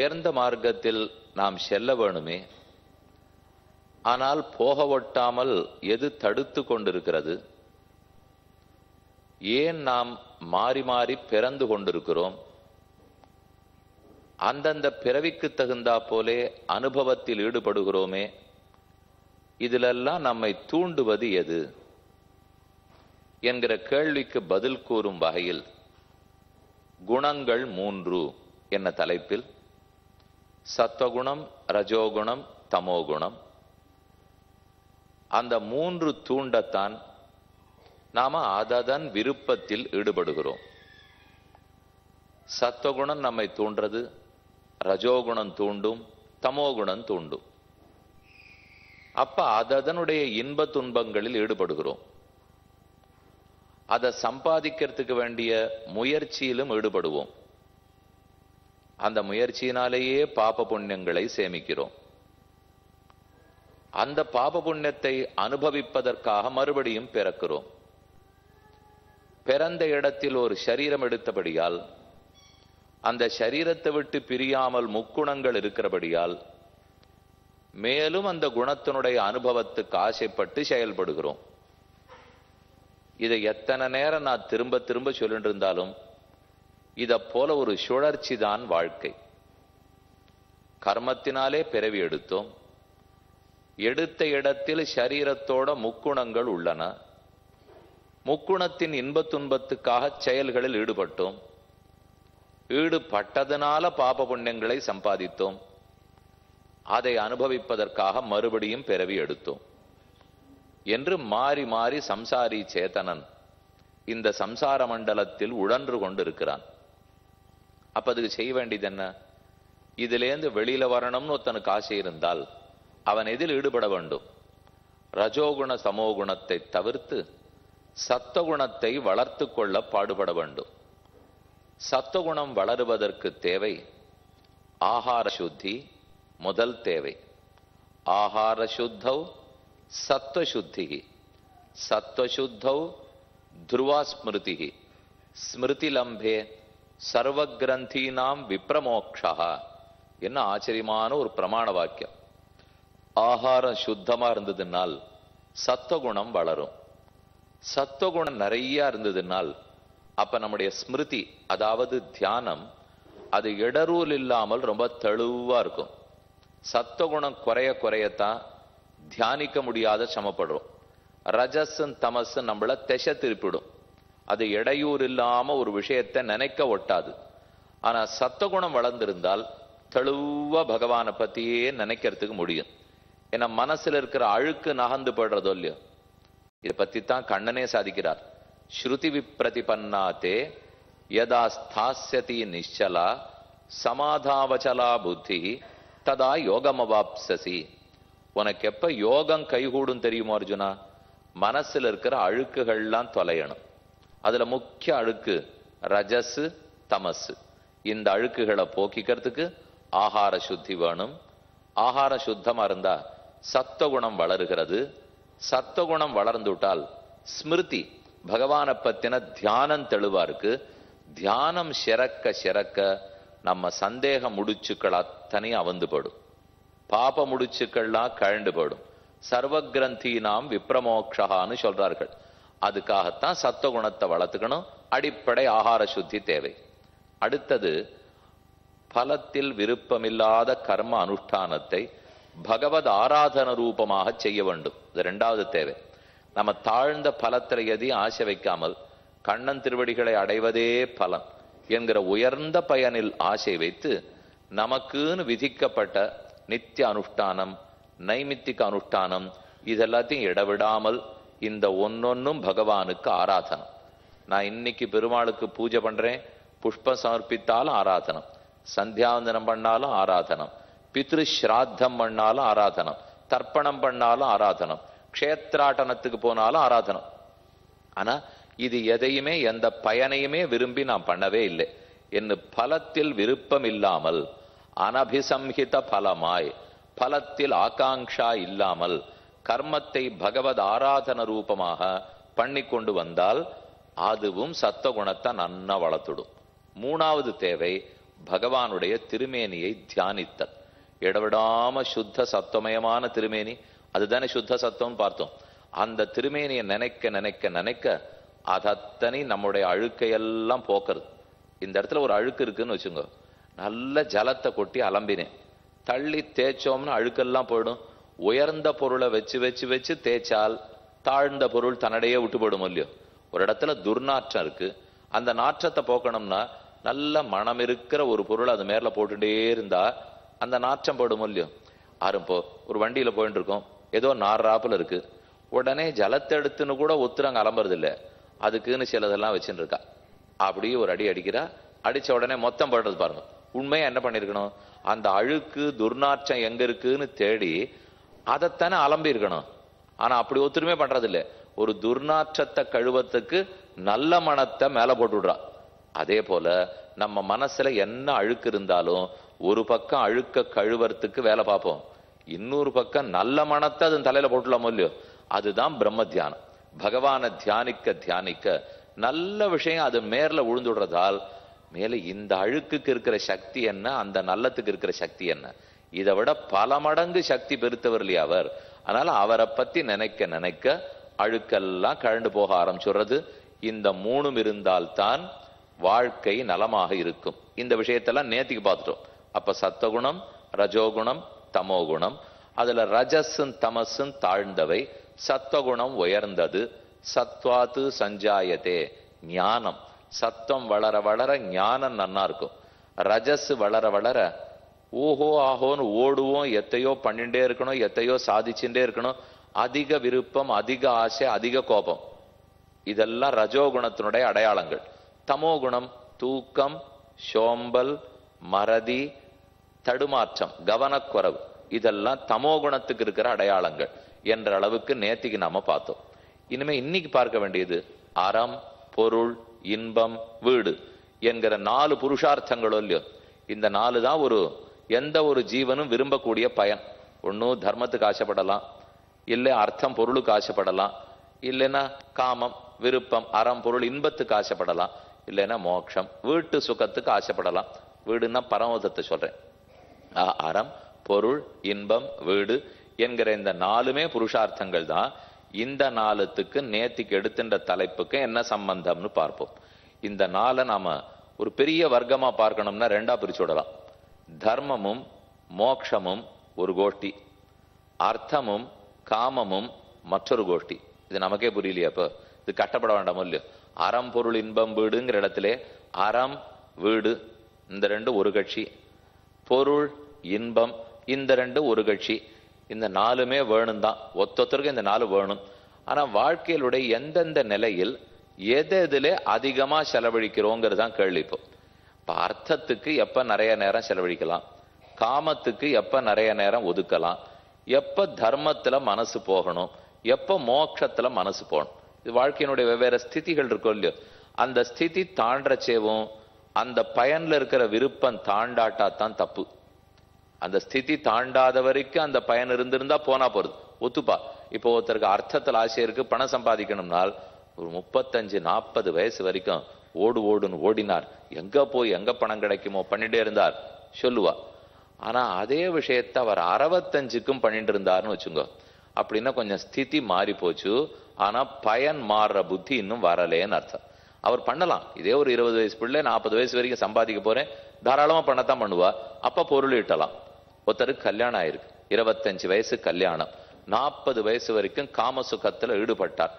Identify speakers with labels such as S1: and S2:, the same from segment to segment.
S1: உயர்ந்த மார்க்கத்தில் நாம் செல்ல வேணுமே? ஆனால் போக ஒட்டாமல் எது தடுத்து கொண்டிருக்கிறது? ஏன் நாம் மாறி மாறி பிறந்து கொண்டிருக்கிறோம்? அந்தந்த பிறவிக்கு தகுந்தா போலே அனுபவத்தில் ஈடுபடுகிறோமே? இதிலெல்லாம் நம்மை தூண்டுவது எது? என்கிற கேள்விக்கு பதில் கூறும் வகையில் குணங்கள் மூன்று என்ன தலைப்பில் சத்வகுணம் ரஜோகுணம் தமோகுணம். அந்த மூன்று தூண்டத்தான் நாம அததன் விருப்பத்தில் ஈடுபடுகிறோம். சத்வகுணம் நம்மை தூண்டுறது ரஜோகுணம் தூண்டும் தமோகுணம் தூண்டும். அப்ப அதனுடைய இன்ப துன்பங்களில் ஈடுபடுகிறோம். அதை சம்பாதிக்கிறதுக்கு வேண்டிய முயற்சியிலும் ஈடுபடுவோம். அந்த முயற்சியினாலேயே பாப புண்ணியங்களை சேமிக்கிறோம். அந்த பாப புண்ணியத்தை அனுபவிப்பதற்காக மறுபடியும் பிறக்கிறோம். பிறந்த இடத்தில் ஒரு சரீரம் எடுத்தபடியால் அந்த சரீரத்தை விட்டு பிரியாமல் முக்குணங்கள் இருக்கிறபடியால் மேலும் அந்த குணத்தினுடைய அனுபவத்துக்கு ஆசைப்பட்டு செயல்படுகிறோம். இதை எத்தனை நேரம் நான் திரும்ப திரும்ப சொல்லிட்டு இருந்தாலும் இதை போல ஒரு சுழற்சி தான் வாழ்க்கை. கர்மத்தினாலே பிறவி எடுத்தோம். எடுத்த இடத்தில் சரீரத்தோட முக்குணங்கள் உள்ளன. முக்குணத்தின் இன்பத் துன்பத்துக்காக செயல்களில் ஈடுபட்டோம். ஈடுபட்டதனால பாப புண்ணியங்களை சம்பாதித்தோம். அதை அனுபவிப்பதற்காக மறுபடியும் பிறவி எடுத்தோம். என்று மாறி மாறி சம்சாரி சேதனன் இந்த சம்சார மண்டலத்தில் உழன்று கொண்டிருக்கிறான். அப்ப அதுக்கு செய்ய வேண்டியது என்ன? இதுலேருந்து வெளியில வரணும்னு ஒருத்தனுக்கு ஆசை இருந்தால் அவன் எதில் ஈடுபட வேண்டும்? ரஜோகுண சமோகுணத்தை தவிர்த்து சத்தகுணத்தை வளர்த்து கொள்ள பாடுபட வேண்டும். சத்தகுணம் வளருவதற்கு தேவை ஆகார சுத்தி முதல் தேவை. ஆகார சுத்தௌ சத்வசுத்தி சத்வசுத்தௌ துருவா ஸ்மிருதி ஸ்மிருதிலம்பே சர்வகிரந்தீனாம் விப்ரமோக்ஷா என்ன ஆச்சரியமான ஒரு பிரமாண வாக்கியம். ஆகாரம் சுத்தமா இருந்ததுனால் சத்துவகுணம் வளரும். சத்துவகுணம் நிறைய இருந்ததுனால் அப்ப நம்முடைய ஸ்மிருதி அதாவது தியானம் அது இடரூல் இல்லாமல் ரொம்ப தெளிவா இருக்கும். சத்துவகுணம் குறைய குறையத்தான் தியானிக்க முடியாத சமப்படுறோம். ரஜஸும் தமசும் நம்மள திசை திருப்பிடும். அது இடையூறு இல்லாம ஒரு விஷயத்தை நினைக்க ஒட்டாது. ஆனா சத்தகுணம் வளர்ந்திருந்தால் தெளிவா பகவானை பத்தியே நினைக்கிறதுக்கு முடியும். ஏன்னா மனசுல இருக்கிற அழுக்கு நகர்ந்து போடுறதோ இல்லையோ? இதை பத்தி தான் கண்ணனே சாதிக்கிறார். ஸ்ருதி விப்ரதிபன்னாத்தே யதா ஸ்தாசியதி நிச்சலா சமாதாவச்சலா புத்தி ததா யோகமவாப்சசி. உனக்கு எப்ப யோகம் கைகூடும் தெரியுமோ அர்ஜுனா? மனசுல இருக்கிற அழுக்குகள்லாம் தொலையணும். அதுல முக்கிய அழுக்கு ரஜஸு தமசு. இந்த அழுக்குகளை போக்கிக்கிறதுக்கு ஆகார சுத்தி வேணும். ஆகார சுத்தமா இருந்தா சத்தகுணம் வளருகிறது. சத்தகுணம் வளர்ந்துட்டால் ஸ்மிருதி பகவானை பத்தின தியானம் தெளிவாக இருக்கு. தியானம் சிறக்க சிறக்க நம்ம சந்தேக முடிச்சுக்கள் அத்தனையும் அவந்துபடும் பாப முடிச்சுக்கள்லாம் கழண்டு போடும் சர்வகிரந்தி நாம் விப்ரமோக்ஷகான்னு சொல்றார்கள். அதுக்காகத்தான் சத்த குணத்தை வளர்த்துக்கணும். அடிப்படை ஆகார சுத்தி தேவை. அடுத்தது பலத்தில் விருப்பமில்லாத கர்ம அனுஷ்டானத்தை பகவத் ஆராதன ரூபமாக செய்ய வேண்டும். இது ரெண்டாவது தேவை. நம்ம தாழ்ந்த பலத்தில் எதையும் ஆசை வைக்காமல் கண்ணன் திருவடிகளை அடைவதே பலன் என்கிற உயர்ந்த பயனில் ஆசை வைத்து நமக்குன்னு விதிக்கப்பட்ட நித்திய அனுஷ்டானம் நைமித்திக அனுஷ்டானம் இதெல்லாத்தையும் இடவிடாமல் இந்த ஒன்னொன்னும் பகவானுக்கு ஆராதனம். நான் இன்னைக்கு பெருமாளுக்கு பூஜை பண்றேன் புஷ்பம் சமர்ப்பித்தாலும் ஆராதனம். சந்தியாவந்தனம் பண்ணாலும் ஆராதனம். பித்ரு ஸ்ராத்தம் பண்ணாலும் ஆராதனம். தர்ப்பணம் பண்ணாலும் ஆராதனம். க்ஷேத்ராட்டனத்துக்கு போனாலும் ஆராதனம். ஆனா இது எதையுமே எந்த பயனையுமே விரும்பி நான் பண்ணவே இல்லை. என்று பலத்தில் விருப்பம் இல்லாமல் அனபிசம்ஹித பலமாய் பலத்தில் ஆகாங்ஷா இல்லாமல் கர்மத்தை பகவத் ஆராதன ரூபமாக பண்ணி கொண்டு வந்தால் அதுவும் சத்த குணத்தை நன்னா வளர்த்துடும். மூணாவது தேவை பகவானுடைய திருமேனியை தியானித்தல். இடவிடாம சுத்த சத்தமயமான திருமேனி அதுதானே சுத்த சத்தம் பார்த்தோம். அந்த திருமேனியை நினைக்க நினைக்க நினைக்க அதத்தனை நம்முடைய அழுக்கையெல்லாம் போக்குறது. இந்த இடத்துல ஒரு அழுக்கு இருக்குன்னு வச்சுங்க. நல்ல ஜலத்தை கொட்டி அலம்பினேன். தள்ளி தேய்ச்சோம்னு அழுக்கெல்லாம் போயிடும். உயர்ந்த பொருளை வச்சு வச்சு வச்சு தேய்ச்சால் தாழ்ந்த பொருள் தன்னடையே விட்டு போயிடும் இல்லையோ? ஒரு இடத்துல துர்நாற்றம் இருக்கு. அந்த நாற்றத்தை போக்கணும்னா நல்ல மனம் இருக்கிற ஒரு பொருள் அது மேல போட்டுட்டே இருந்தா அந்த நாற்றம் போடும் இல்லையோ? ஆரம்போ ஒரு வண்டியில போயிட்டு இருக்கோம் ஏதோ நார்ராப்பில் இருக்கு. உடனே ஜலத்தை எடுத்துன்னு கூட ஒத்துறாங்க அலம்புறது இல்லை அதுக்குன்னு சிலதெல்லாம் வச்சுட்டு இருக்கா அப்படியே ஒரு அடி அடிக்கிறா. அடிச்ச உடனே மொத்தம் போடுறது பாருங்க. உண்மையா என்ன பண்ணிருக்கணும்? அந்த அழுக்கு துர்நாற்றம் எங்க இருக்குன்னு தேடி அதைத்தானே அலம்பி இருக்கணும். அப்படி ஒத்துருமே பண்றது ஒரு துர்நாற்றத்தை கழுவத்துக்கு நல்ல மனத்தை மேலே போட்டு விடுறா. அதே போல நம்ம மனசுல என்ன அழுக்கு இருந்தாலும் ஒரு பக்கம் அழுக்க கழுவறதுக்கு வேலை பார்ப்போம். இன்னொரு பக்கம் நல்ல மனத்தை அது தலையில் போட்டுடலாமோ இல்லையோ? அதுதான் பிரம்ம தியானம். பகவானை தியானிக்க தியானிக்க நல்ல விஷயம் அது மேலே விழுந்துடுறதால் மேலே இந்த அழுக்குக்கு இருக்கிற சக்தி என்ன? அந்த நல்லத்துக்கு இருக்கிற சக்தி என்ன? இதை விட பல மடங்கு சக்தி பெருத்தவர் இல்லையா அவர்? அதனால அவரை பத்தி நினைக்க நினைக்க அழுக்கெல்லாம் கழண்டு போக ஆரம்பிச்சுடுறது. இந்த மூணும் இருந்தால்தான் வாழ்க்கை நலமாக இருக்கும். இந்த விஷயத்தெல்லாம் நேத்திக்கு பார்த்துட்டோம். அப்ப சத்தகுணம் ரஜோகுணம் தமோகுணம். அதுல ரஜஸும் தமசும் தாழ்ந்தவை. சத்வகுணம் உயர்ந்தது. சத்வாத்து சஞ்சாயத்தே ஞானம். சத்தம் வளர வளர ஞானம் நன்னா இருக்கும். ரஜஸ் வளர வளர ஓஹோ ஆஹோன்னு ஓடுவோம் எத்தையோ பண்ணிட்டே இருக்கணும் எத்தையோ சாதிச்சுட்டே இருக்கணும். அதிக விருப்பம் அதிக ஆசை அதிக கோபம். இதெல்லாம் ரஜோகுணத்தினுடைய அடையாளங்கள். தமோ குணம் தூக்கம் சோம்பல் மறதி தடுமாற்றம் கவனக்குறவு. இதெல்லாம் தமோ குணத்துக்கு இருக்கிற அடையாளங்கள் என்ற அளவுக்கு நேத்திக்கு நாம பார்த்தோம். இனிமே இன்னைக்கு பார்க்க வேண்டியது அறம் பொருள் இன்பம் வீடு என்கிற நாலு புருஷார்த்தங்களோ இல்லையோ. இந்த நாலு தான் ஒரு எந்த ஒரு ஜீவனும் விரும்பக்கூடிய பயன். ஒன்றும் தர்மத்துக்கு ஆசைப்படலாம். இல்லை அர்த்தம் பொருளுக்கு ஆசைப்படலாம். இல்லைன்னா காமம் விருப்பம் அறம் பொருள் இன்பத்துக்கு ஆசைப்படலாம். இல்லைன்னா மோட்சம் வீட்டு சுகத்துக்கு ஆசைப்படலாம். வீடுன்னா பரமதத்தை சொல்றேன். அறம் பொருள் இன்பம் வீடு என்கிற இந்த நாலுமே புருஷார்த்தங்கள் தான். இந்த நாளத்துக்கு நேத்திக்கு எடுத்துன்ற தலைப்புக்கு என்ன சம்பந்தம்னு பார்ப்போம். இந்த நாளை நாம ஒரு பெரிய வர்க்கமா பார்க்கணும்னா ரெண்டா பிரிச்சு விடலாம். தர்மமும் மோக்ஷமும் ஒரு கோஷ்டி. அர்த்தமும் காமமும் மற்றொரு கோஷ்டி. இது நமக்கே புரியலையா அப்போ. இது கட்டப்பட வேண்டாமோ இல்லையோ? அறம் பொருள் இன்பம் வீடுங்கிற இடத்துல அறம் வீடு இந்த ரெண்டு ஒரு கட்சி. பொருள் இன்பம் இந்த ரெண்டு ஒரு கட்சி. இந்த நாலுமே வேணும் தான். ஒத்தொத்தருக்கு இந்த நாலு வேணும். ஆனா வாழ்க்கையிலுடைய எந்தெந்த நிலையில் எது எதுல அதிகமா செலவழிக்கிறோங்கிறது தான் கேள்வி இப்போ. இப்போ அர்த்தத்துக்கு எப்போ நிறைய நேரம் செலவழிக்கலாம்? காமத்துக்கு எப்போ நிறைய நேரம் ஒதுக்கலாம்? எப்போ தர்மத்தில் மனசு போகணும்? எப்போ மோட்சத்தில் மனசு போகணும்? இது வாழ்க்கையினுடைய வெவ்வேறு ஸ்திதிகள் இருக்கும் இல்லையோ? அந்த ஸ்திதி தாண்டச்சேவும் அந்த பயனில் இருக்கிற விருப்பம் தாண்டாட்டா தான் தப்பு. அந்த ஸ்திதி தாண்டாத வரைக்கும் அந்த பயன் இருந்திருந்தா போனா போறது. ஒத்துப்பா. இப்போ ஒருத்தருக்கு அர்த்தத்தில் ஆசை இருக்கு பணம் சம்பாதிக்கணும்னால் ஒரு முப்பத்தஞ்சு நாற்பது வயசு வரைக்கும் ஓடு ஓடுன்னு ஓடினார். எங்க போய் எங்க பணம் கிடைக்குமோ பண்ணிட்டே இருந்தார். சொல்லுவா. ஆனா அதே விஷயத்த அவர் அறுபத்தஞ்சுக்கும் பண்ணிட்டு இருந்தார்னு வச்சுங்க. அப்படின்னா கொஞ்சம் ஸ்திதி மாறி போச்சு. ஆனா பயன் மாறுற புத்தி இன்னும் வரலேன்னு அர்த்தம். அவர் பண்ணலாம். இதே ஒரு இருபது வயசு பிள்ளை நாற்பது வயசு வரைக்கும் சம்பாதிக்க போறேன். தாராளமா பண்ணத்தான் பண்ணுவா. அப்ப பொருள் ஈட்டலாம். ஒருத்தருக்கு கல்யாணம் ஆயிருக்கு. இருபத்தஞ்சு வயசு கல்யாணம். நாற்பது வயசு வரைக்கும் காம சுகத்துல ஈடுபட்டார்.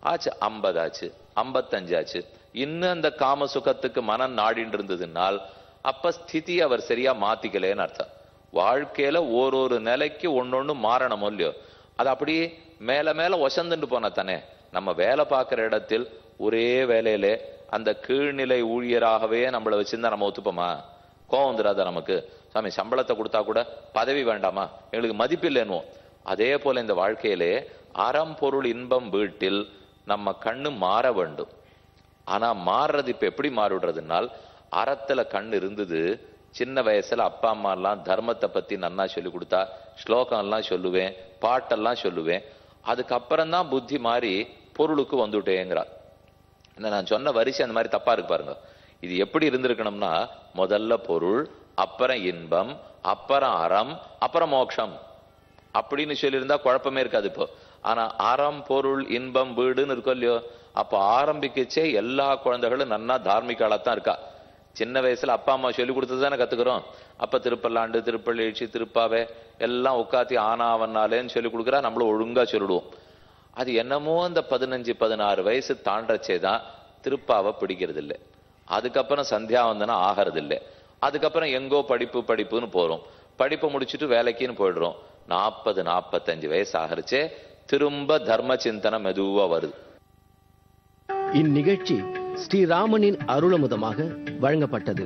S1: ஆச்சு ஐம்பது ஆச்சு ஐம்பத்தஞ்சு ஆச்சு. இன்னும் அந்த காம சுகத்துக்கு மனம் நாடின்னு இருந்ததுனால் அப்ப ஸ்திதி அவர் சரியா மாத்திக்கலேன்னு அர்த்தம். வாழ்க்கையில ஓரொரு நிலைக்கு ஒன்னொன்னு மாறணும் இல்லையோ? அது அப்படியே மேல மேல ஒசந்துட்டு போன தானே? நம்ம வேலை பார்க்குற இடத்தில் ஒரே வேலையிலே அந்த கீழ்நிலை ஊழியராகவே நம்மளை வச்சிருந்தா நம்ம ஒத்துப்போமா? கோவம் வந்துடாதா நமக்கு? சாமி சம்பளத்தை கொடுத்தா கூட பதவி வேண்டாமா? எங்களுக்கு மதிப்பில்லைன்னுவோம் அதே போல இந்த வாழ்க்கையிலே அறம் பொருள் இன்பம் வீட்டில் நம்ம கண்ணு மாற வேண்டும். ஆனா மாறுறது இப்ப எப்படி மாறிடுறதுனால் அறத்துல கண் இருந்தது சின்ன வயசுல அப்பா அம்மா எல்லாம் தர்மத்தை பத்தி நன்னா சொல்லி கொடுத்தா ஸ்லோகம் எல்லாம் சொல்லுவேன் பாட்டெல்லாம் சொல்லுவேன். அதுக்கப்புறம் தான் புத்தி மாறி பொருளுக்கு வந்துட்டேங்கிறா இந்த நான் சொன்ன வரிசை அந்த மாதிரி தப்பா இருக்கு பாருங்க. இது எப்படி இருந்திருக்கணும்னா முதல்ல பொருள் அப்புறம் இன்பம் அப்புறம் அறம் அப்புறம் மோட்சம் அப்படின்னு சொல்லியிருந்தா குழப்பமே இருக்காது இப்போ. ஆனால் அறம் பொருள் இன்பம் வீடுன்னு இருக்கோ இல்லையோ அப்போ ஆரம்பிக்கச்சே எல்லா குழந்தைகளும் நன்னா தார்மிகாலத்தான் இருக்கா. சின்ன வயசில் அப்பா அம்மா சொல்லி கொடுத்து தானே கற்றுக்குறோம் அப்போ திருப்பல்லாண்டு திருப்பள்ளிழ்ச்சி திருப்பாவே எல்லாம் உட்காத்தி ஆனாவன்னாலேன்னு சொல்லி கொடுக்குறா நம்மளும் ஒழுங்காக சொல்லிடுவோம். அது என்னமோ அந்த பதினஞ்சு பதினாறு வயசு தாண்டச்சே தான் திருப்பாவை பிடிக்கிறது இல்லை அதுக்கப்புறம் சந்தியாவந்தனம் ஆகிறது இல்லை அதுக்கப்புறம் எங்கோ படிப்பு படிப்புன்னு போகிறோம் படிப்பை முடிச்சுட்டு வேலைக்குன்னு போயிடுறோம். நாற்பது நாற்பத்தஞ்சு வயசு ஆகிறச்சே திரும்ப தர்ம சிந்தனை மெதுவா வருது.
S2: இந்நிகழ்ச்சி ஸ்ரீராமனின் அருளமுதமாக வழங்கப்பட்டது.